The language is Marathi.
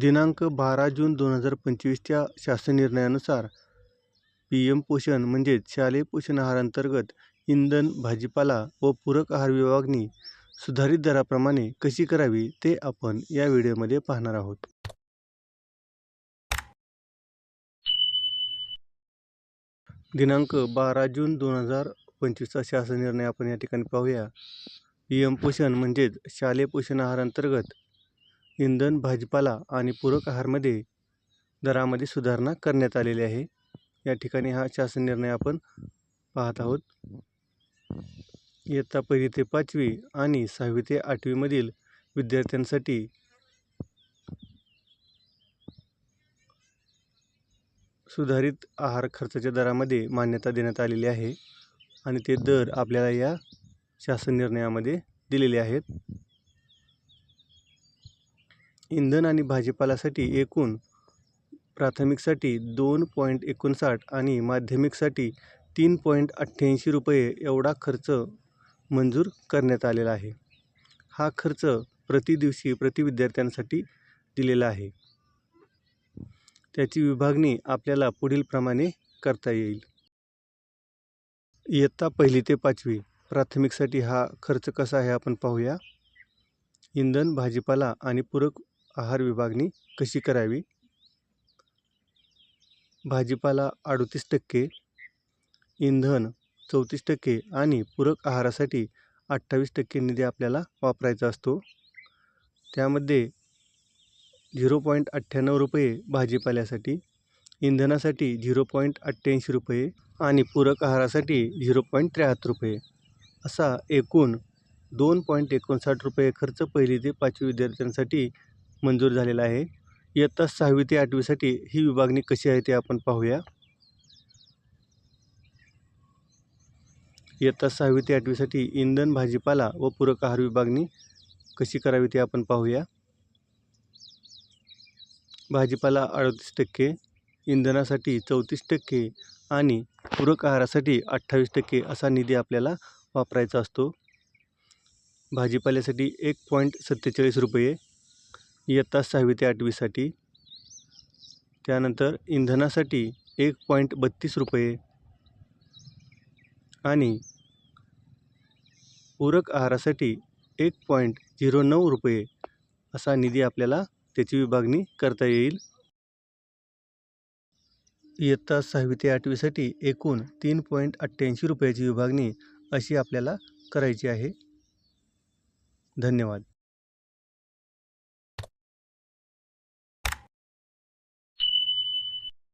दिनांक बारा जून दोन हजार पंचवीसच्या शासन निर्णयानुसार पी एम पोषण म्हणजेच शालेय पोषण आहारांतर्गत इंधन भाजीपाला व पूरक आहार विभागणी सुधारित दराप्रमाणे कशी करावी ते आपण या व्हिडिओमध्ये पाहणार आहोत. दिनांक बारा जून दोन हजार पंचवीसचा शासन निर्णय आपण या ठिकाणी पाहूया. पी एम पोषण म्हणजेच शालेय पोषण आहारांतर्गत इंधन भाजीपाला आणि पूरक आहारमध्ये दरामध्ये सुधारणा करण्यात आलेली आहे. या ठिकाणी हा शासन निर्णय आपण पाहत आहोत. इयत्ता पहिली ते पाचवी आणि सहावी ते आठवीमधील विद्यार्थ्यांसाठी सुधारित आहार खर्चाच्या दरामध्ये मान्यता देण्यात आलेली आहे आणि ते दर आपल्याला या शासन निर्णयामध्ये दिलेले आहेत. इंधन आणि भाजीपाल्यासाठी एकूण प्राथमिकसाठी दोन पॉईंट एकोणसाठ आणि माध्यमिकसाठी तीन पॉईंट अठ्ठ्याऐंशी रुपये एवढा खर्च मंजूर करण्यात आलेला आहे. हा खर्च प्रतिदिवशी प्रति विद्यार्थ्यांसाठी दिलेला आहे. त्याची विभागणी आपल्याला पुढीलप्रमाणे करता येईल. इयत्ता पहिली ते पाचवी प्राथमिकसाठी हा खर्च कसा आहे आपण पाहूया. इंधन भाजीपाला आणि पूरक आहार विभागणी कशी करावी? भाजीपाला अडतीस टक्के इंधन चौतीस टक्के आणि पूरक आहारासाठी अठ्ठावीस टक्के निधी आपल्याला वापरायचा असतो. त्यामध्ये झिरो पॉईंट अठ्ठ्याण्णव रुपये भाजीपाल्यासाठी इंधनासाठी झिरो पॉईंट अठ्ठ्याऐंशी रुपये आणि पूरक आहारासाठी झिरो पॉईंट त्र्याहत्तर रुपये. असा एकूण दोन पॉईंट एकोणसाठ रुपये खर्च पहिली ते पाचवी विद्यार्थ्यांसाठी मंजूर झालेला आहे. इयत्ता सहावी ते आठवीसाठी ही विभागणी कशी आहे ते आपण पाहूया. इयत्ता सहावी ते आठवीसाठी इंधन भाजीपाला व पूरक आहार विभागणी कशी करावी ते आपण पाहूया. भाजीपाला अडतीस टक्के इंधनासाठी चौतीस टक्के आणि पूरक आहारासाठी अठ्ठावीस टक्के असा निधी आपल्याला वापरायचा असतो. भाजीपाल्यासाठी एक पॉईंट सत्तेचाळीस रुपये इयत्ता सहावी ते आठवीसाठी त्यानंतर इंधनासाठी एक पॉईंट बत्तीस रुपये. आणि पूरक आहारासाठी एक पॉईंट झिरो नऊ रुपये असा निधी आपल्याला त्याची विभागणी करता येईल. इयत्ता सहावी ते आठवीसाठी एकूण तीन पॉईंट अठ्ठ्याऐंशी रुपयाची विभागणी अशी आपल्याला करायची आहे. धन्यवाद.